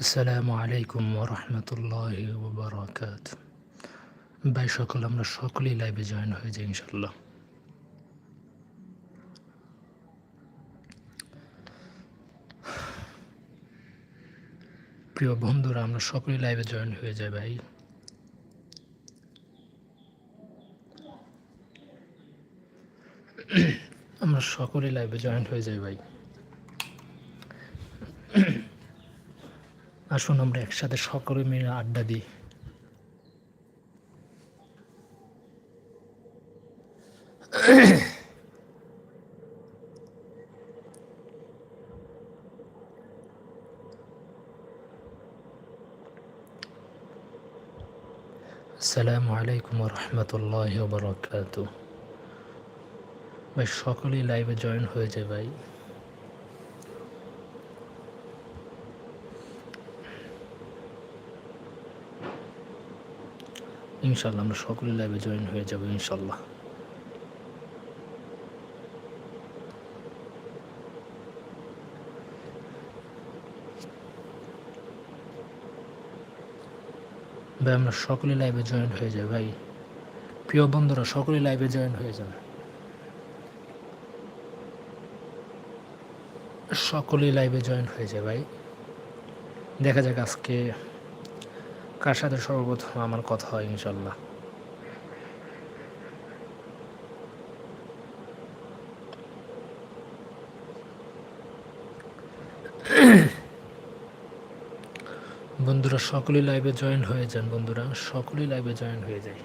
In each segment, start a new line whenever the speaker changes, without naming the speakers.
আসসালামু আলাইকুম ওরহমতুল্লাহ ওবরাকাত ভাই, সকল আমরা সকলেই লাইভে জয়েন হয়ে যাই ইনশাল্লাহ প্রিয় বন্ধুরা, আমরা সকলেই লাইভে জয়েন হয়ে যাই ভাই। আমরা সকলেই লাইভে জয়েন হয়ে যাই ভাই। আসুন আমরা একসাথে সকলে মিলে আড্ডা দিই। আসসালামু আলাইকুম রহমতুল্লাহ বরকাত ভাই, সকলেই লাইভে জয়েন হয়ে যায় ভাই। ইনশাল্লাহ আমরা সকলে লাইভে জয়েন হয়ে যাব ইনশাল্লাহ ভাই, আমরা সকলে লাইভে জয়েন হয়ে যাই ভাই। প্রিয় বন্ধুরা সকলে লাইভে জয়েন হয়ে যাবে। সকলেই লাইভে জয়েন হয়ে যায় ভাই। দেখা যাক আজকে কার সাথে সর্বপ্রথম আমার কথা হয়, ইনশাল্লাহ। বন্ধুরা, সকলেই লাইভে জয়েন হয়ে যান, বন্ধুরা। সকলেই লাইভে জয়েন হয়ে যায়।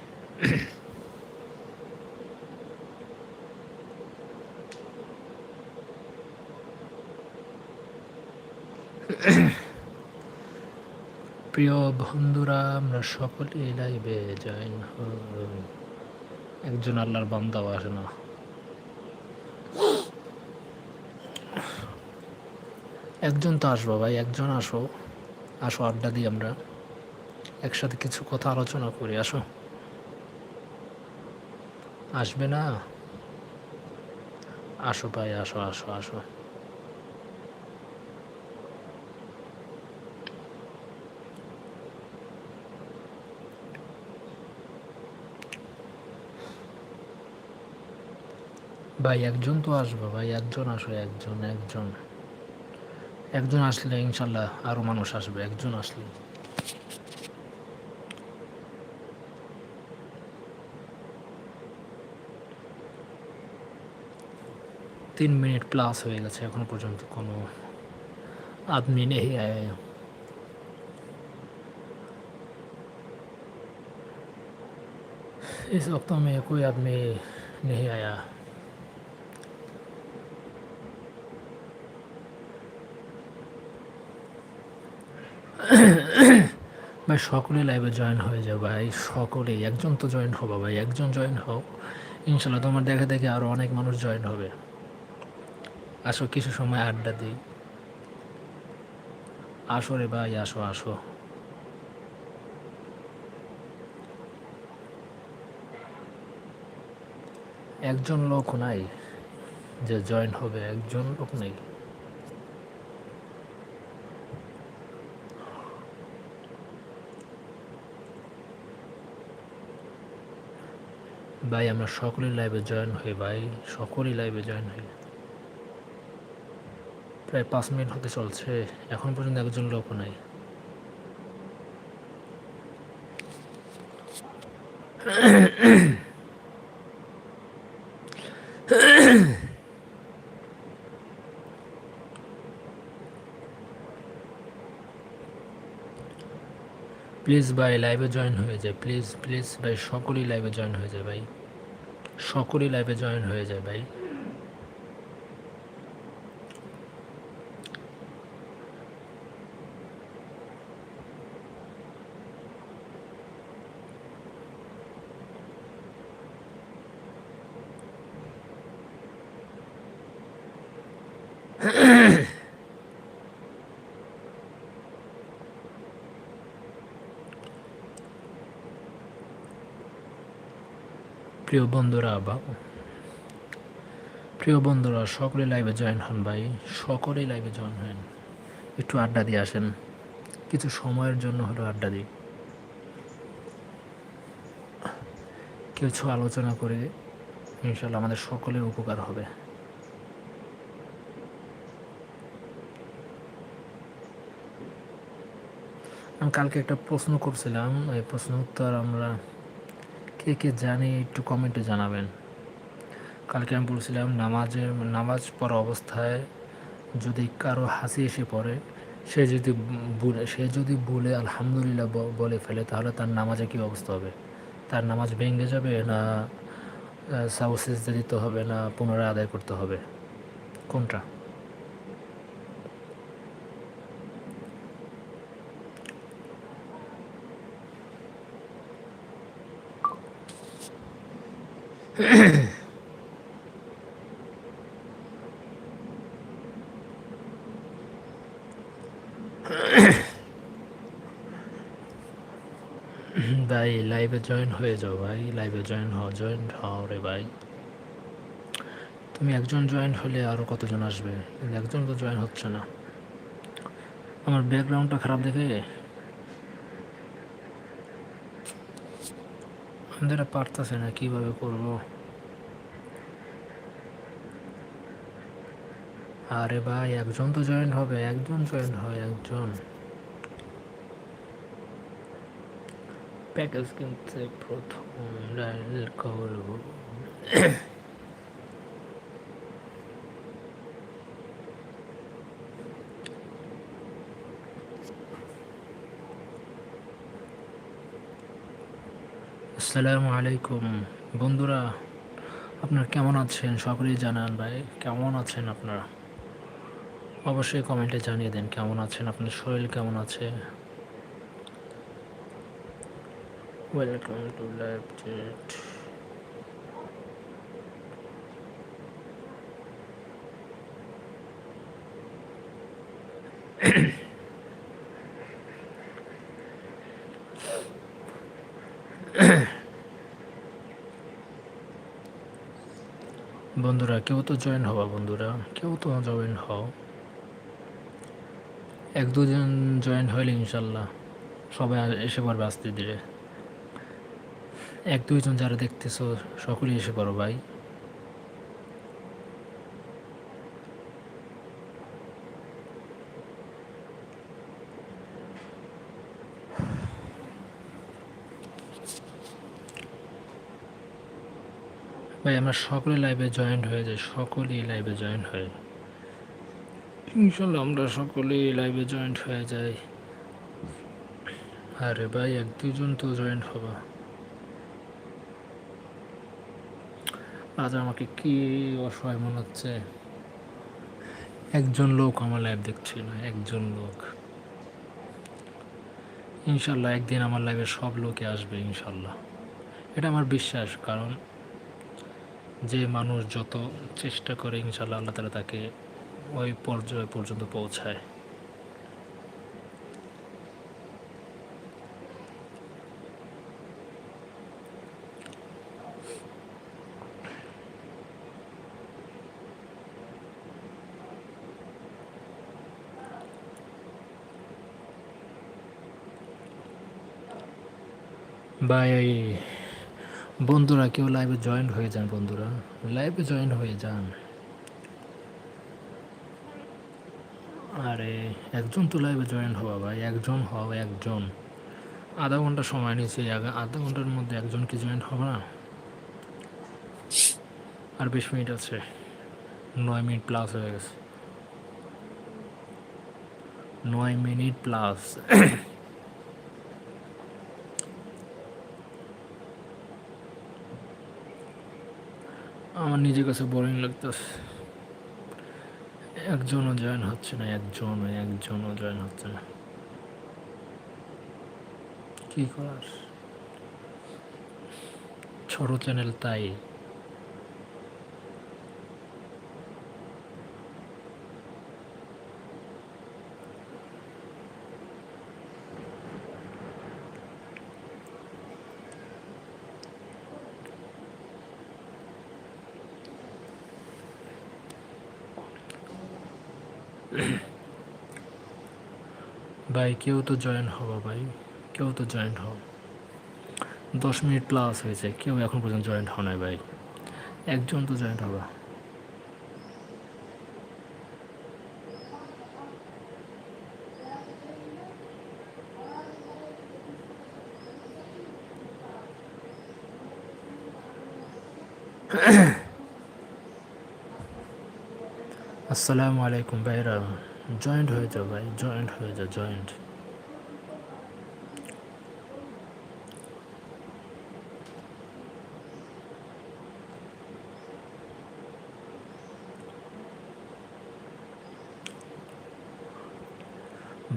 প্রিয় বন্ধুরা, আমরা সকলেই লাইভে জয়েন একজন আল্লাহর বান্দাও আসে না। একজন তো আসব ভাই, একজন আসো। আসো, আড্ডা দিই আমরা। একসাথে কিছু কথা আলোচনা করি, আসো। আসবে না? আসো ভাই, আসো আসো আসো। ভাই একজন তো আসবো ভাই একজন আসো একজন একজন একজন আসলে ইনশাল্লাহ আরো মানুষ আসবে একজন আসলে তিন মিনিট প্লাস হয়ে গেছে এখনো পর্যন্ত কোনো আদমি নেই আয়ে इस वक्त में कोई आदमी नहीं आया ভাই, সকলে লাইভে জয়েন হয়ে যাও ভাই, সকলেই। একজন তো জয়েন হব ভাই, একজন জয়েন হও। ইনশাল্লাহ তোমার দেখে দেখে আরও অনেক মানুষ জয়েন হবে। আসো, কিছু সময় আড্ডা দিই। আসো রে ভাই, আসো আসো। একজন লোক নাই যে জয়েন হবে, একজন লোক নেই। ভাই, আমরা সকলের লাইভে জয়েন হই ভাই সকলেই লাইভে জয়েন হই। প্রায় পাঁচ মিনিট হতে চলছে, এখন পর্যন্ত একজন লোক নাই। প্লিজ ভাই লাইভে জয়েন হয়ে যায়। প্লিজ প্লিজ ভাই, সকলেই লাইভে জয়েন হয়ে যায় ভাই। সকলেই লাইভে জয়েন হয়ে যায় ভাই। প্রিয় বন্ধুরা, বা প্রিয় বন্ধুরা সকলে লাইভে জয়েন হন ভাই, সকলেই লাইভে জয়েন হন একটু আড্ডা দিয়ে আসেন। কিছু সময়ের জন্য হলো আড্ডা দিই। কিছু আলোচনা করে ইনশাল্লাহ আমাদের সকলের উপকার হবে। আমি কালকে একটা প্রশ্ন করছিলাম, এই প্রশ্ন উত্তর আমরা কে কে জানি, একটু কমেন্টে জানাবেন। কালকে আমি বলছিলাম নামাজের নামাজ পড়া অবস্থায় যদি কারও হাসি এসে পড়ে, সে যদি বলে সে যদি বলে, আলহামদুলিল্লাহ বলে ফেলে, তাহলে তার নামাজে কী অবস্থা হবে? তার নামাজ ভেঙে যাবে না সাউসেস দিতে হবে না, পুনরায় আদায় করতে হবে? কোনটা? ভাই লাইভে জয়েন হয়ে যাও ভাই লাইভে জয়েন হও জয়েন হও রে ভাই। তুমি একজন জয়েন হলে আরও কতজন আসবে? একজন তো জয়েন হচ্ছে না। আমার ব্যাকগ্রাউন্ডটা খারাপ দেখে আমাদের পারতেছে না, কীভাবে করব? আরে ভাই, একজন তো জয়েন হবে, একজন জয়েন হয়, একজন। প্যাকেজ কিনতে প্রথম করব। আসসালামু আলাইকুম। বন্ধুরা, আপনার কেমন আছেন? সকলেই জানান ভাই, কেমন আছেন আপনারা? অবশ্যই কমেন্টে জানিয়ে দেন কেমন আছেন, আপনার শরীর কেমন আছে? Welcome to live chat. বন্ধুরা, কেউ তো জয়েন হওয়া বন্ধুরা, কেউ তো জয়েন হও। এক দুজন জয়েন হইলে ইনশাল্লাহ সবাই এসে পড়বে আস্তে ধীরে। এক দুইজন যারা দেখতেছো, সকলেই এসে পড়ো ভাই। ভাই, আমরা সকলে লাইভে জয়েন্ট হয়ে যাই, সকলেই লাইভে জয়েন্ট হয়ে ইনশাল্লাহ আমরা সকলেই লাইভে জয়েন্ট হয়ে যাই। আরে ভাই, এক দুজন তো জয়েন্ট হবা। আজ আমাকে কি অসহায় মনে হচ্ছে? একজন লোক আমার লাইভ দেখছিল একজন লোক। ইনশাল্লাহ একদিন আমার লাইভে সব লোকে আসবে, ইনশাল্লাহ। এটা আমার বিশ্বাস, কারণ যে মানুষ যত চেষ্টা করে ইনশাল্লাহ আল্লাহ তালা তাকে ওই পর্যায় পর্যন্ত পৌঁছায়। বাই বন্ধুরা, কেউ লাইভে জয়েন হয়ে যান বন্ধুরা। লাইভে জয়েন হয়ে যান। আরে, একজন তো লাইভে জয়েন হওয়া ভাই, একজন হও একজন। আধা ঘণ্টা সময় নিয়েছে আধা ঘণ্টার মধ্যে একজন কি জয়েন হবে না? আর বিশ মিনিট আছে। নয় মিনিট প্লাস হয়ে গেছে। নয় মিনিট প্লাস আমার নিজের কাছে বোরিং লাগতেছে। একজনও জয়েন হচ্ছে না একজন একজনও জয়েন হচ্ছে না। কি করার? ছোট চ্যানেল তাই। ভাই, কেউ তো জয়েন হব ভাই, কেউ তো জয়েন হও। দশ মিনিট প্লাস হয়েছে, কেউ এখন পর্যন্ত জয়েন্ট হও নাই ভাই। একজন তো জয়েন্ট হবা। আসসালামু আলাইকুম ভাইরা। জয়েন্ট হয়ে যাও ভাই জয়েন্ট হয়ে যাও জয়েন্ট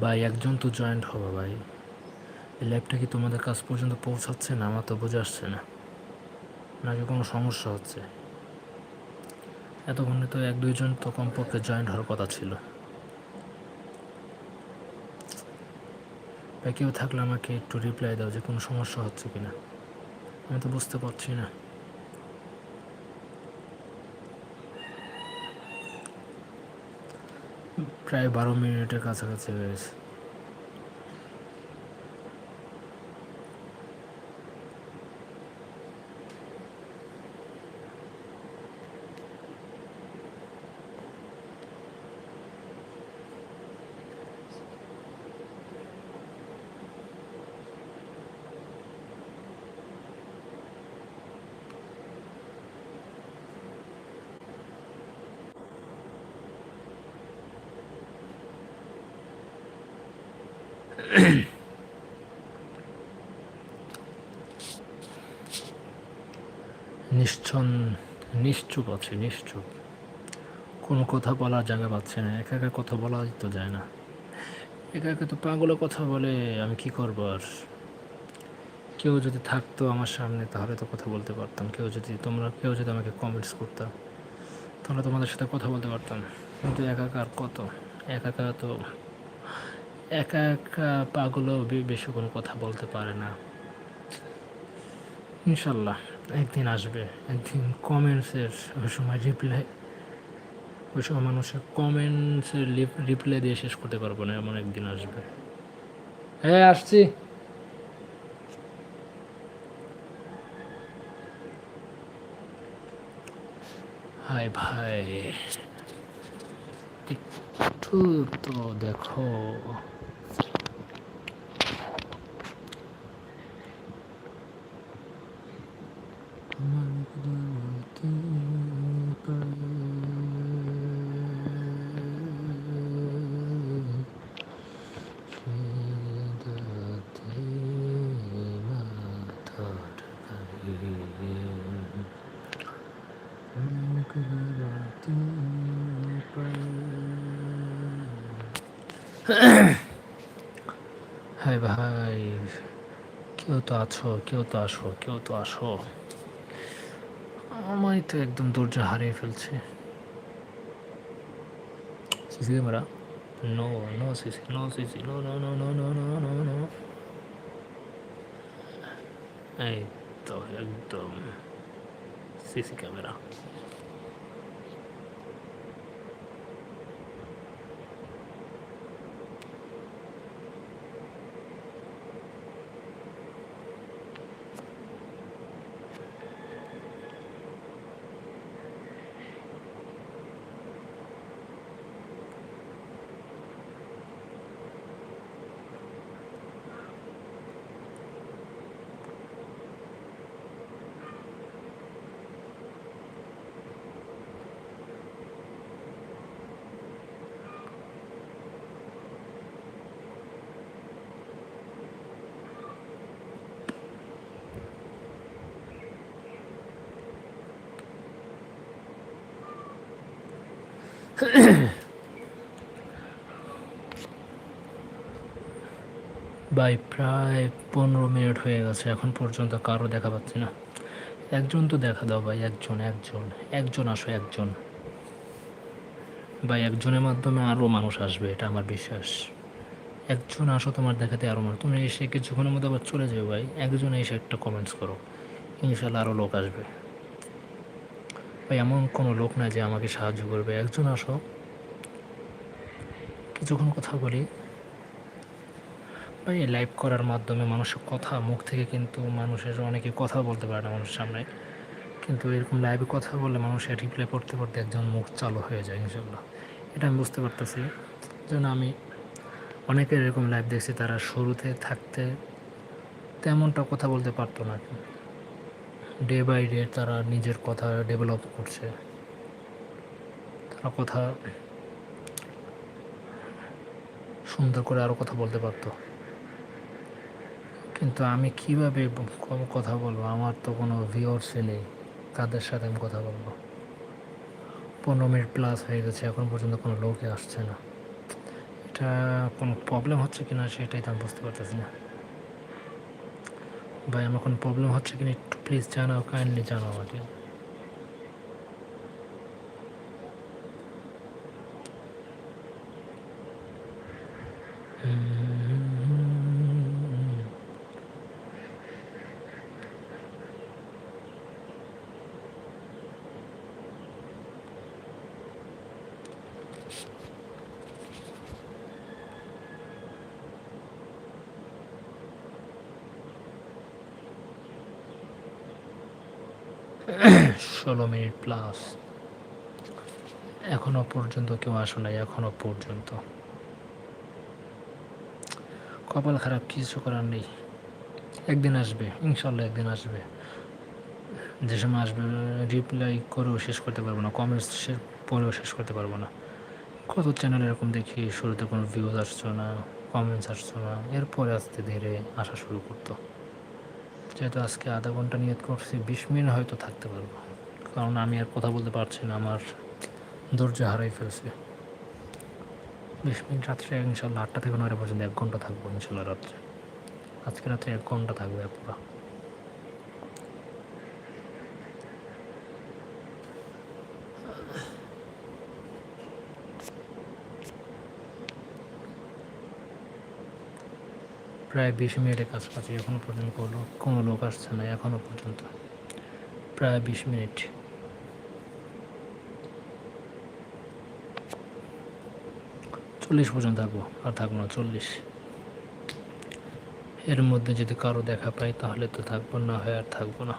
ভাই, একজন তো জয়েন্ট হবে ভাই। এই ল্যাবটা কি তোমাদের কাছ পর্যন্ত পৌঁছাচ্ছে না? আমার তো বোঝা আসছে না। নাকি কোনো সমস্যা হচ্ছে? এতক্ষণে তো এক দুইজন তো কমপক্ষে জয়েন্ট হওয়ার কথা ছিল। ভাই, কেউ থাকলে আমাকে একটু রিপ্লাই দাও যে কোনো সমস্যা হচ্ছে কিনা। আমি তো বুঝতে পারছি না। প্রায় বারো মিনিটের কাছাকাছি হয়েছে নিশ্চন, নিশ্চুপ আছে, নিশ্চুপ। কোনো কথা বলার জায়গা পাচ্ছে না, একা একা কথা বলা তো যায় না। একা একা তো পাগলে কথা বলে, আমি কি করব আর? কেউ যদি থাকতো আমার সামনে, তাহলে তো কথা বলতে পারতাম। কেউ যদি তোমরা, কেউ যদি আমাকে কমেন্টস করতাম তাহলে তোমাদের সাথে কথা বলতে পারতাম। কিন্তু একা একা কত? একা একা তো একা একা বেশি কোনো কথা বলতে পারে না। ইনশাল্লাহ, একদিন আসবে, একদিন কমেন্টসের ওই সময় রিপ্লাই ওই সময় মানুষের কমেন্টসের রিপ্লাই দিয়ে শেষ করতে পারব না, এমন একদিন আসবে। হ্যাঁ আসছি। হাই ভাই, একটু তো দেখো। হাই ভাই, কেউ তো আছো, কেউ তো আসো, কেউ তো আসো। আমায় তো একদম ধৈর্য হারিয়ে ফেলছে। CC camera? No no CC no CC no no no no no no no no এই তো, একদম। CC camera. ভাই, প্রায় পনেরো মিনিট হয়ে গেছে, এখন পর্যন্ত কারও দেখা পাচ্ছি না। একজন তো দেখা দাও ভাই, একজন একজন একজন আসো, একজন। ভাই, একজনের মাধ্যমে আরও মানুষ আসবে, এটা আমার বিশ্বাস। একজন আসো তোমার দেখাতে আরও মানুষ। তুমি এসে কিছুক্ষণের মধ্যে আবার চলে যাও ভাই। একজন এসে একটা কমেন্টস করো। ইনশাল্লাহ আরও লোক আসবে। ভাই, এমন কোনো লোক না যে আমাকে সাহায্য করবে। একজন আসো। কিছুক্ষণ কথা বলি। বা এই লাইভ করার মাধ্যমে মানুষের কথা, মুখ থেকে কিন্তু মানুষের অনেকে কথা বলতে পারে না মানুষের সামনে। কিন্তু এরকম লাইভে কথা বললে মানুষের রিপ্লাই পড়তে পড়তে একজন মুখ চালু হয়ে যায় ইনশাল্লাহ এটা আমি বুঝতে পারতেছি। যেন আমি অনেকের এরকম লাইভ দেখছি, তারা শুরুতে থাকতে তেমনটা কথা বলতে পারতো না। ডে বাই ডে তারা নিজের কথা ডেভেলপ করছে। তারা কথা সুন্দর করে আরও কথা বলতে পারতো। কিন্তু আমি কীভাবে কথা বলব? আমার তো কোনো ভিওর্সই নেই। কাদের সাথে আমি কথা বলব। পনেরো মিনিট প্লাস হয়ে গেছে, এখন পর্যন্ত কোনো লোকই আসছে না। এটা কোনো প্রবলেম হচ্ছে কি না সেটাই তো আমি বুঝতে পারতেছি না। ভাই আমার কোনো প্রবলেম হচ্ছে কিনা একটু প্লিজ জানাও কাইন্ডলি জানাও আমাকে। ষোলো মিনিট প্লাস এখনও পর্যন্ত কেউ আসো নাই, এখনও পর্যন্ত। কপাল খারাপ, কিছু করার নেই। একদিন আসবে ইনশাল্লাহ একদিন আসবে। যে সময় আসবে রিপ্লাই করেও শেষ করতে পারব না কমেন্টস পরেও শেষ করতে পারব না। কত চ্যানেল এরকম দেখি, শুরুতে কোনো ভিউজ আসছো না কমেন্টস আসছো না, এরপরে আস্তে ধীরে আসা শুরু করতো। যেহেতু আজকে আধা ঘণ্টা নিয়ত করছি, বিশ মিনিট হয়তো থাকতে পারব। কারণ আমি আর কথা বলতে পারছি না, আমার ধৈর্য হারাই ফেলছে। বিশ মিনিট রাত্রে ইনশাল্লাহ আটটা থেকে নয়টা পর্যন্ত এক ঘণ্টা থাকব ইনশাল্লাহ রাত্রে। আজকে রাত্রে এক ঘণ্টা থাকবে পুরো। প্রায় বিশ মিনিটের কাছাকাছি এখনও পর্যন্ত কোনো কোনো লোক আসছে না এখনও পর্যন্ত। প্রায় বিশ মিনিট। চল্লিশ পর্যন্ত থাকব, আর থাকব না চল্লিশ। এর মধ্যে যদি কারও দেখা পাই, তাহলে তো থাকব না, হয় আর থাকব না।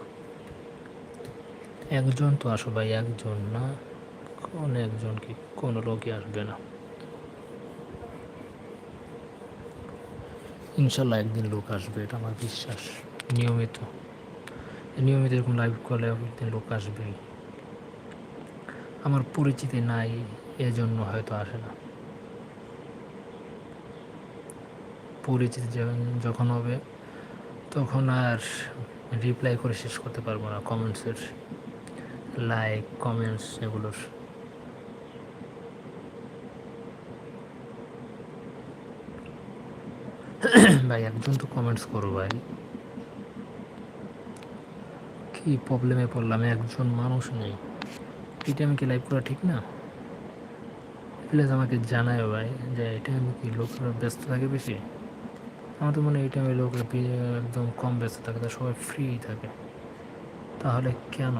একজন তো আসো ভাই, একজন না, কোন একজন কি কোনো লোকই আসবে না। ইনশাল্লাহ একদিন লোক আসবে, এটা আমার বিশ্বাস, নিয়মিত। নিয়মিত এরকম লাইভ করলে একদিন লোক আসবেই। আমার পরিচিতি নাই, এজন্য হয়তো আসে না। পরিচিতি যখন- যখন হবে, তখন আর রিপ্লাই করে শেষ করতে পারব না কমেন্টসের লাইক কমেন্টস এগুলোর। ভাই একজন তো কমেন্টস করো ভাই। কি প্রবলেমে পড়লাম? একজন মানুষ নেই। এটা আমি কি লাইভ করা ঠিক না? প্লিজ আমাকে জানায় ভাই, যে এটা আমি কি লোকরা ব্যস্ত থাকে বেশি? আমার তো মনে হয় এই টাইমে লোকরা একদম কম ব্যস্ত থাকে সবাই ফ্রি থাকে। তাহলে কেন?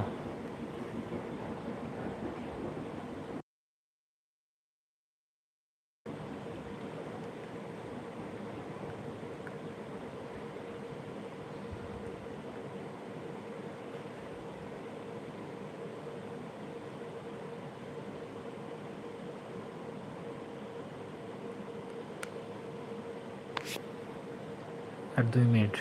আর দুই মিনিট।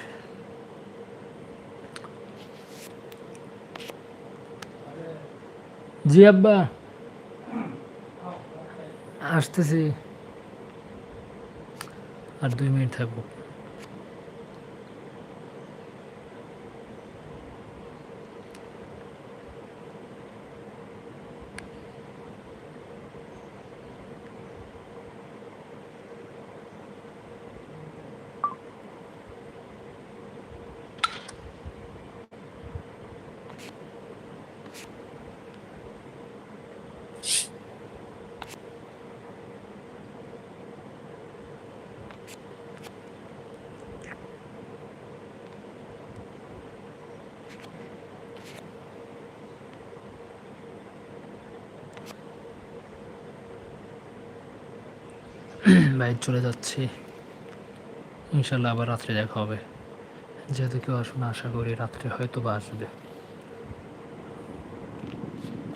জি আব্বা। আসতেছি। আর দুই মিনিট থাকব। বাইক চলে যাচ্ছি। ইনশাল্লাহ আবার রাত্রে দেখা হবে। যেহেতু কেউ আসুন আশা করি রাত্রে হয়তো বা আসবে।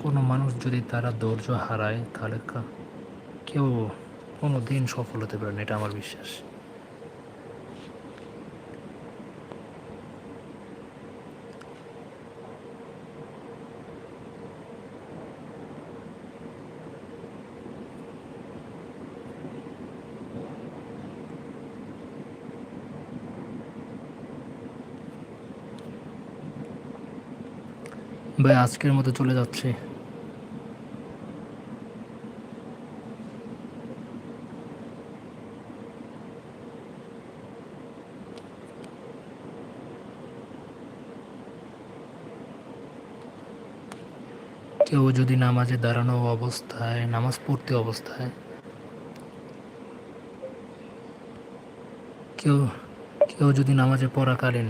কোনো মানুষ যদি তারা ধৈর্য হারায়, তাহলে কেউ কোনো দিন সফল হতে পারে না, এটা আমার বিশ্বাস। ভাই, আজকের মতো চলে যাচ্ছে। কেউ যদি নামাজে দাঁড়ানো অবস্থায়, নামাজ পড়তে অবস্থায়, কেউ কেউ যদি নামাজে পড়াকালীন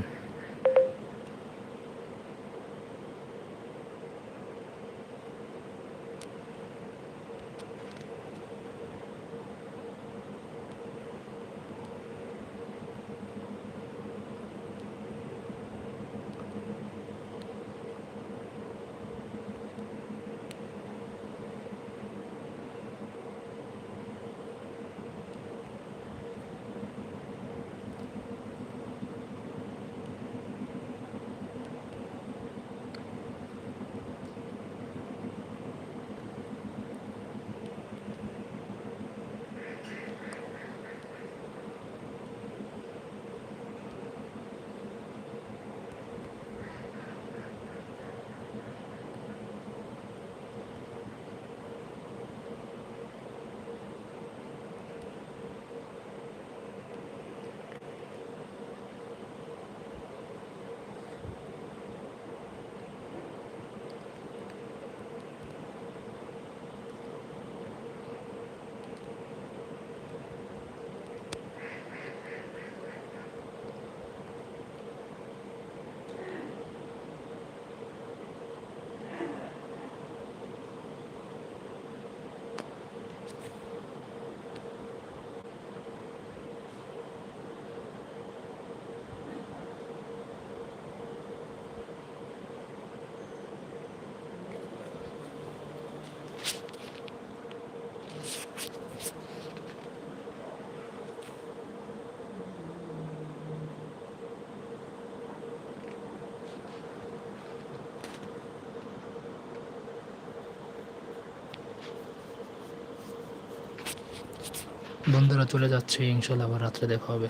বন্ধুরা চলে যাচ্ছে ইনশাল্লাহ আবার রাত্রে দেখা হবে।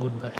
Good bye